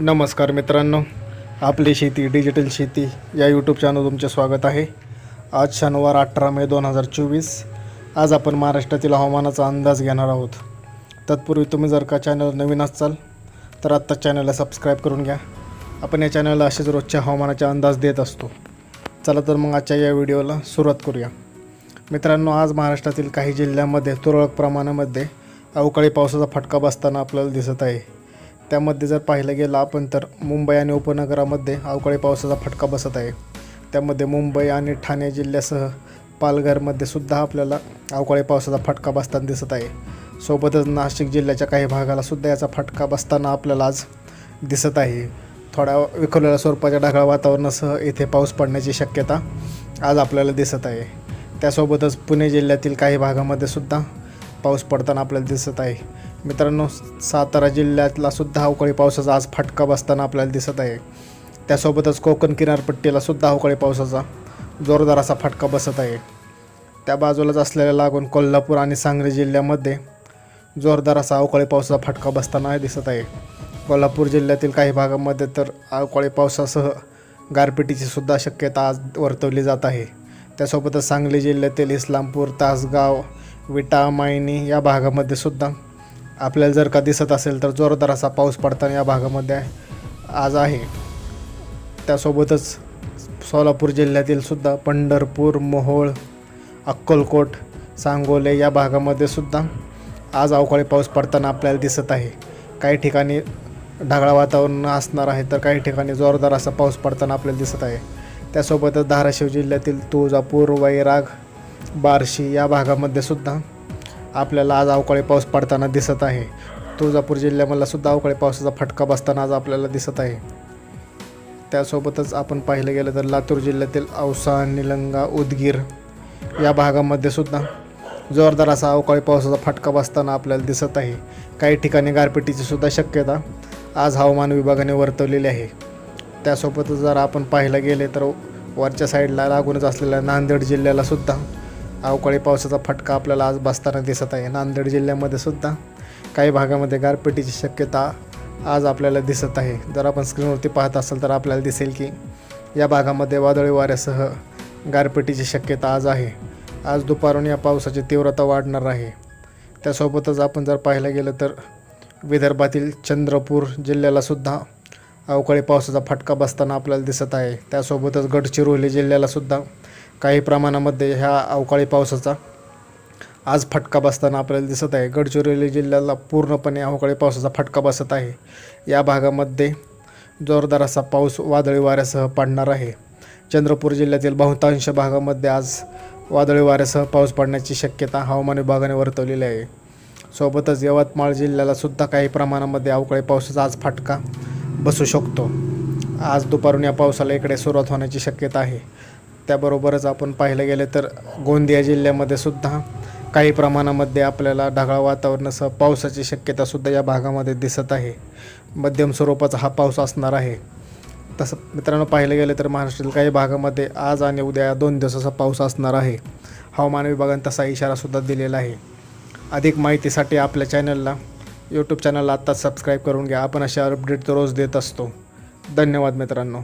नमस्कार मित्रांनो आपली शेती डिजिटल शेती या यूट्यूब चॅनल तुमचे स्वागत आहे. आज शनिवार अठरा मे दोन हजार चोवीस. आज आपण महाराष्ट्रातील हवामानाचा अंदाज घेणार आहोत. तत्पूर्वी तुम्ही जर का चॅनल नवीन असाल तर आत्ता चॅनलला सबस्क्राईब करून घ्या. आपण या चॅनलला असेच रोजच्या हवामानाचे अंदाज देत असतो. चला तर मग आजच्या या व्हिडिओला सुरुवात करूया. मित्रांनो आज महाराष्ट्रातील काही जिल्ह्यांमध्ये तुरळक प्रमाणामध्ये अवकाळी पावसाचा फटका बसताना आपल्याला दिसत आहे. त्यामध्ये जर पाहिलं गेलं आपण तर मुंबई आणि उपनगरामध्ये अवकाळी पावसाचा फटका बसत आहे. त्यामध्ये मुंबई आणि ठाणे जिल्ह्यासह पालघरमध्ये सुद्धा आपल्याला अवकाळी पावसाचा फटका बसताना दिसत आहे. सोबतच नाशिक जिल्ह्याच्या काही भागाला सुद्धा याचा फटका बसताना आपल्याला आज दिसत आहे. थोड्या विखुरलेल्या स्वरूपाच्या ढगाळ वातावरणासह येथे पाऊस पडण्याची शक्यता आज आपल्याला दिसत आहे. त्यासोबतच पुणे जिल्ह्यातील काही भागामध्ये सुद्धा पाऊस पडताना आपल्याला दिसत आहे. मित्रांनो सातारा जिल्ह्यातला सुद्धा अवकाळी पावसाचा आज फटका बसताना आपल्याला दिसत आहे. त्यासोबतच कोकण किनारपट्टीला सुद्धा अवकाळी पावसाचा जोरदार असा फटका बसत आहे. त्या बाजूलाच असलेल्या लागून कोल्हापूर आणि सांगली जिल्ह्यामध्ये जोरदार असा अवकाळी पावसाचा फटका बसताना दिसत आहे. कोल्हापूर जिल्ह्यातील काही भागामध्ये तर अवकाळी पावसासह गारपिटीची सुद्धा शक्यता आज वर्तवली जात आहे. त्यासोबतच सांगली जिल्ह्यातील इस्लामपूर तासगाव विटा मायनी या भागामध्ये सुद्धा आपल्याला जर का दिसत असेल तर जोरदार असा पाऊस पडताना या भागामध्ये आज आहे. त्यासोबतच सोलापूर जिल्ह्यातील सुद्धा पंढरपूर मोहोळ अक्कलकोट सांगोले या भागामध्ये सुद्धा आज अवकाळी पाऊस पडताना आपल्याला दिसत आहे. काही ठिकाणी ढगाळ वातावरण असणार आहे तर काही ठिकाणी जोरदार असा पाऊस पडताना आपल्याला दिसत आहे. त्यासोबतच धाराशिव जिल्ह्यातील तुळजापूर वैराग बार्शी या भागामध्ये सुद्धा आपल्याला आज अवकाळी पाऊस पडताना दिसत आहे. तुळजापूर जिल्ह्यामधला सुद्धा अवकाळी पावसाचा फटका बसताना आज आपल्याला दिसत आहे. त्यासोबतच आपण पाहिलं गेलं तर लातूर जिल्ह्यातील औसा निलंगा उदगीर या भागामध्ये सुद्धा जोरदार असा अवकाळी पावसाचा फटका बसताना आपल्याला दिसत आहे. काही ठिकाणी गारपिटीची सुद्धा शक्यता आज हवामान विभागाने वर्तवलेली आहे. त्यासोबतच जर आपण पाहायला गेले तर वरच्या साईडला लागूनच असलेल्या नांदेड जिल्ह्याला सुद्धा अवकाळी पावसाचा फटका आपल्याला आज बसताना दिसत आहे. नांदेड जिल्ह्यामध्ये सुद्धा काही भागामध्ये गारपिटीची शक्यता आज आपल्याला दिसत आहे. जर आपण स्क्रीनवरती पाहत असाल तर आपल्याला दिसेल की या भागामध्ये वादळी वाऱ्यासह गारपिटीची शक्यता आज आहे. आज दुपारून या पावसाची तीव्रता वाढणार आहे. त्यासोबतच आपण जर पाहायला गेलं तर विदर्भातील चंद्रपूर जिल्ह्यालासुद्धा अवकाळी पावसाचा फटका बसताना आपल्याला दिसत आहे. त्यासोबतच गडचिरोली जिल्ह्यालासुद्धा काही प्रमाणामध्ये ह्या अवकाळी पावसाचा आज फटका बसताना आपल्याला दिसत आहे. गडचिरोली जिल्ह्याला पूर्णपणे अवकाळी पावसाचा फटका बसत आहे. या भागामध्ये जोरदार असा पाऊस वादळी वाऱ्यासह पडणार आहे. चंद्रपूर जिल्ह्यातील बहुतांश भागामध्ये आज वादळी वाऱ्यासह पाऊस पडण्याची शक्यता हवामान विभागाने वर्तवलेली आहे. सोबतच यवतमाळ जिल्ह्याला सुद्धा काही प्रमाणामध्ये अवकाळी पावसाचा आज फटका बसू शकतो. आज दुपारून या पावसाला इकडे सुरुवात होण्याची शक्यता आहे. त्याबरोबरच आपण पाहिलं गेलं तर गोंदिया जिल्ह्यामध्ये सुद्धा काही प्रमाणामध्ये आपल्याला ढगाळ वातावरणासह पावसाची शक्यतासुद्धा या भागामध्ये दिसत आहे. मध्यम स्वरूपाचा हा पाऊस असणार आहे. तसं मित्रांनो पाहिलं गेलं तर महाराष्ट्रातील काही भागामध्ये आज आणि उद्या या दोन दिवसाचा पाऊस असणार आहे. हवामान विभागाने तसा इशारासुद्धा दिलेला आहे. अधिक माहितीसाठी आपल्या चॅनलला यूट्यूब चॅनलला आत्ताच सबस्क्राईब करून घ्या. आपण अशा अपडेट रोज देत असतो. धन्यवाद मित्रांनो.